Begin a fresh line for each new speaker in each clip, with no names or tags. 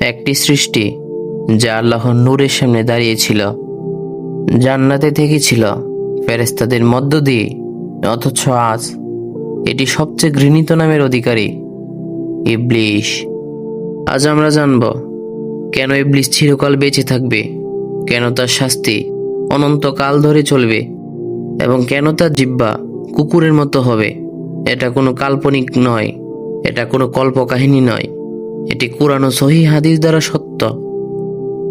একটি সৃষ্টি, যা আল্লাহর নূরের সামনে দাঁড়িয়েছিল। জান্নাতে থেকেছিল ফেরেস্তাদের মধ্য দিয়ে, অথচ আজ এটি সবচেয়ে ঘৃণিত নামের অধিকারী, ইবলিশ। আজ আমরা জানব, কেন ইবলিশ চিরকাল বেঁচে থাকবে? কেন তার শাস্তি অনন্তকাল ধরে চলবে? এবং কেন তার জিব্বা কুকুরের মতো হবে? এটা কোনো কাল্পনিক নয়, এটা কোনো কল্পকাহিনী নয়। এটি কোরআন ও সহি হাদিস দ্বারা সত্য।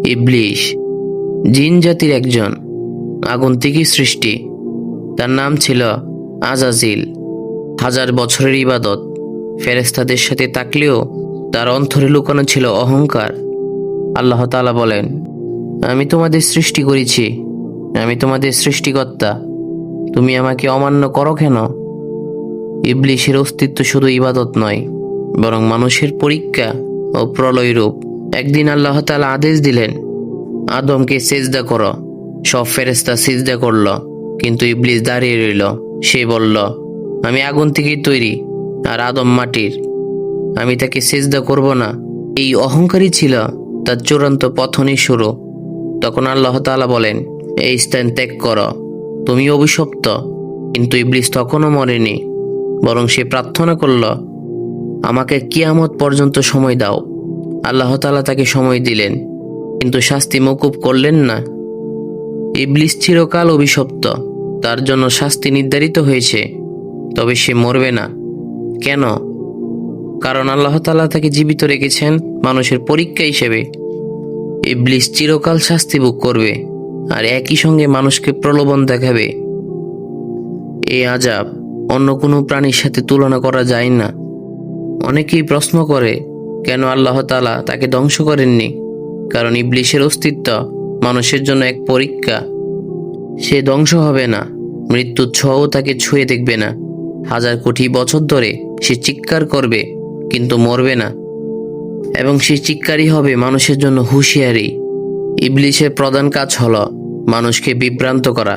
ইবলিশ, জিন জাতির একজন আগুন থেকেই সৃষ্টি। তার নাম ছিল আজাজিল। হাজার বছরের ইবাদত। ফেরেস্তাদের সাথে তাকলেও তার অন্তরে লুকানো ছিল অহংকার। আল্লাহ তালা বলেন, আমি তোমাদের সৃষ্টি করেছি। আমি তোমাদের সৃষ্টিকর্তা। তুমি আমাকে অমান্য করো কেন? ইবলিশের অস্তিত্ব শুধু ইবাদত নয়। বরং মানুষের পরীক্ষা ও প্রলয় রূপ একদিন আল্লাহ তাআলা আদেশ দিলেন, আদমকে সেজদা করো। সব ফেরেস্তা সিজদা করল, কিন্তু ইবলিস দাঁড়িয়ে রইল। সে বলল, আমি আগুন থেকেই তৈরি আর আদম মাটির। আমি তাকে সেজদা করব না। এই অহংকারী ছিল তার চূড়ান্ত পথনই শুরু। তখন আল্লাহ তাআলা বলেন, এই স্থান ত্যাগ করো তুমি অভিশপ্ত। কিন্তু ইবলিস তখনও মরেনি, বরং সে প্রার্থনা করল আমাকে কিয়ামত পর্যন্ত সময় দাও। আল্লাহ তালা তাকে সময় দিলেন, কিন্তু শাস্তি মকুব করলেন না। ইবলিস চিরকাল অভিশপ্ত, তার জন্য শাস্তি নির্ধারিত হয়েছে, তবে সে মরবে না। কেন? কারণ আল্লাহ তালা তাকে জীবিত রেখেছেন মানুষের পরীক্ষা হিসেবে। ইবলিস চিরকাল শাস্তি ভোগ করবে, আর একই সঙ্গে মানুষকে প্রলোভন দেখাবে। এই আজাব অন্য কোনো প্রাণীর সাথে তুলনা করা যায় না। অনেকেই প্রশ্ন করে, কেন আল্লাহ তাআলা তাকে ধ্বংস করেননি? কারণ ইবলিশের অস্তিত্ব মানুষের জন্য এক পরীক্ষা। সে ধ্বংস হবে না, মৃত্যুর ছোঁয়াও তাকে ছুঁয়ে দেখবে না। হাজার কোটি বছর ধরে সে চিৎকার করবে, কিন্তু মরবে না। এবং সে চিৎকারই হবে মানুষের জন্য হুঁশিয়ারি। ইবলিশের প্রধান কাজ হলো মানুষকে বিভ্রান্ত করা,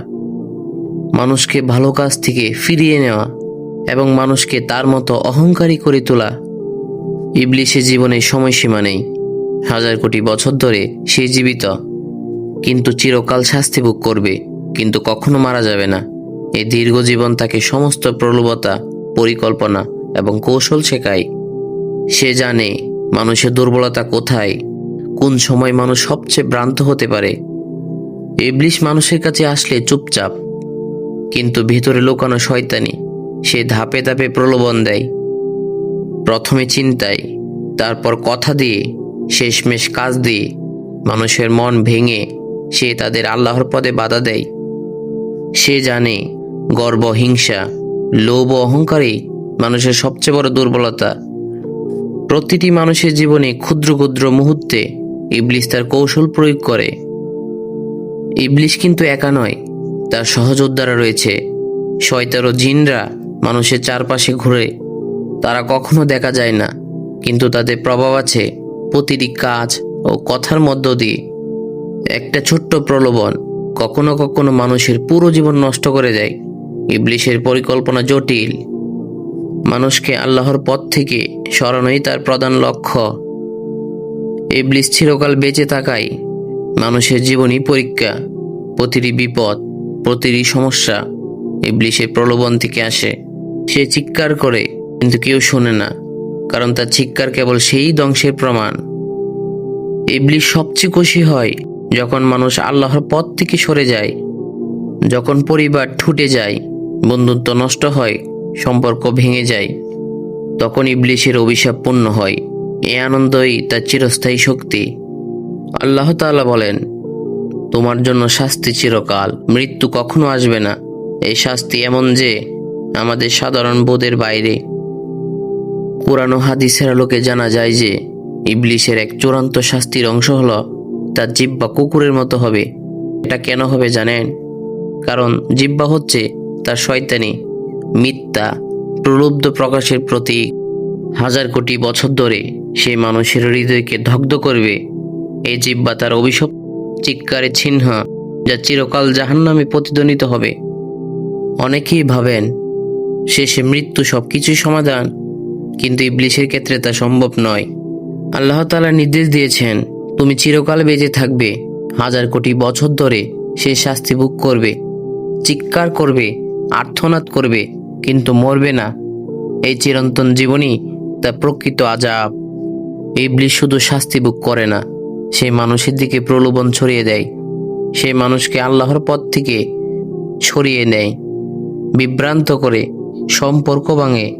মানুষকে ভালো কাজ থেকে ফিরিয়ে নেওয়া। এবং মানুষকে তার মতো অহংকারী করে তোলা। ইবলিশের জীবনে সময়সীমা নেই। হাজার কোটি বছর ধরে সে জীবিত। কিন্তু চিরকাল শাস্তি ভোগ করবে, কিন্তু কখনো মারা যাবে না। এই দীর্ঘ জীবন তাকে সমস্ত প্রলোভতা পরিকল্পনা এবং কৌশল শেখায়। সে জানে মানুষের দুর্বলতা কোথায়, কোন সময় মানুষ সবচেয়ে ভ্রান্ত হতে পারে। ইবলিশ মানুষের কাছে আসলে চুপচাপ, কিন্তু ভিতরে লুকানো শয়তানি। সে ধাপে ধাপে প্রলোভন দেয়। প্রথমে চিন্তায়, তারপর কথা দিয়ে, শেষমেশ কাজ দিয়ে মানুষের মন ভেঙে সে তাদের আল্লাহর পদে বাধা দেয়। সে জানে গর্ব, হিংসা, লোভ অহংকারই মানুষের সবচেয়ে বড় দুর্বলতা। প্রতিটি মানুষের জীবনে ক্ষুদ্র ক্ষুদ্র মুহূর্তে ইবলিশ তার কৌশল প্রয়োগ করে। ইবলিশ কিন্তু একা নয়, তার সহযোদ্ধারা রয়েছে। শয়তার ও জিনরা মানুষের চারপাশে ঘুরে, তারা কখনো দেখা যায় না। কিন্তু তাদের প্রভাব আছে প্রতিটি কাজ ও কথার মধ্য দিয়ে। একটা ছোট্ট প্রলোভন কখনো কখনো মানুষের পুরো জীবন নষ্ট করে দেয়। ইবলিশের পরিকল্পনা জটিল। মানুষকে আল্লাহর পথ থেকে সরানোই তার প্রধান লক্ষ্য। ইবলিশ চিরকাল বেঁচে থাকাই মানুষের জীবনই পরীক্ষা। প্রতিটি বিপদ, প্রতিটি সমস্যা ইবলিশের প্রলোভন থেকে আসে। সে চিৎকার করে, কিন্তু কেউ শোনে না, কারণ তার চিৎকার কেবল সেই ধ্বংসের প্রমাণ। ইবলিশ সবচেয়ে খুশি হয় যখন মানুষ আল্লাহর পথ থেকে সরে যায়। যখন পরিবার ঠুটে যায়, বন্ধুত্ব নষ্ট হয়, সম্পর্ক ভেঙে যায়, তখন ইবলিশের অভিশাপ পূর্ণ হয়, এ আনন্দই তার চিরস্থায়ী শক্তি। আল্লাহ তাআলা বলেন, তোমার জন্য শাস্তি চিরকাল, মৃত্যু কখনো আসবে না। এই শাস্তি এমন যে আমাদের সাধারণ বোধের বাইরে। কোরআন হাদিসের আলোকে জানা যায় যে, ইবলিশের এক চূড়ান্ত শাস্তির অংশ হলো তার জিব্বা কুকুরের মতো হবে। এটা কেন হবে জানেন? কারণ জিব্বা হচ্ছে তার শয়তানি, মিথ্যা, প্রলুব্ধ প্রকাশের প্রতীক। হাজার কোটি বছর ধরে সে মানুষের হৃদয়কে দগ্ধ করবে। এই জিব্বা তার অভিশপ চিৎকারের চিহ্ন যা চিরকাল জাহান্নামে প্রতিধ্বনিত হবে। অনেকেই ভাবেন শেষে মৃত্যু সব কিছুই সমাধান, কিন্তু ইবলিশের ক্ষেত্রে তা সম্ভব নয়। আল্লাহ তালা নির্দেশ দিয়েছেন, তুমি চিরকাল বেঁচে থাকবে, হাজার কোটি বছর ধরে সে শাস্তি ভোগ করবে, চিৎকার করবে আর্থনাদ করবে, কিন্তু মরবে না। এই চিরন্তন জীবনই তার প্রকৃত আজাব ইবলিশ শুধু শাস্তি ভোগ করে না, সে মানুষের দিকে প্রলোভন ছড়িয়ে দেয়। সে মানুষকে আল্লাহর পথ থেকে ছড়িয়ে নেয়, বিভ্রান্ত করে সম্পর্ক ভাঙে,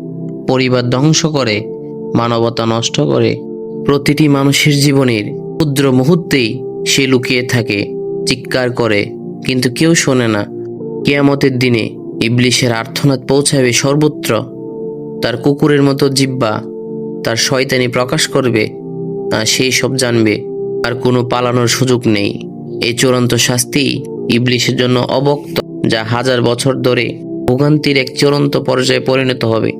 পরিবার ধ্বংস করে, মানবতা নষ্ট করে। প্রতিটি মানুষের জীবনের ক্ষুদ্র মুহূর্তেই সে লুকিয়ে থাকে, চিৎকার করে, কিন্তু কেউ শোনে না। কেয়ামতের দিনে ইবলিশের আর্থনাদ পৌঁছাবে সর্বত্র। তার কুকুরের মতো জিব্বা তার শয়তানি প্রকাশ করবে আর সেই সব জানবে। আর কোনো পালানোর সুযোগ নেই। এই চূড়ান্ত শাস্তি ইবলিশের জন্য অবক্ত যা হাজার বছর ধরে ভোগান্তির এক চূড়ান্ত পর্যায়ে পরিণত হবে।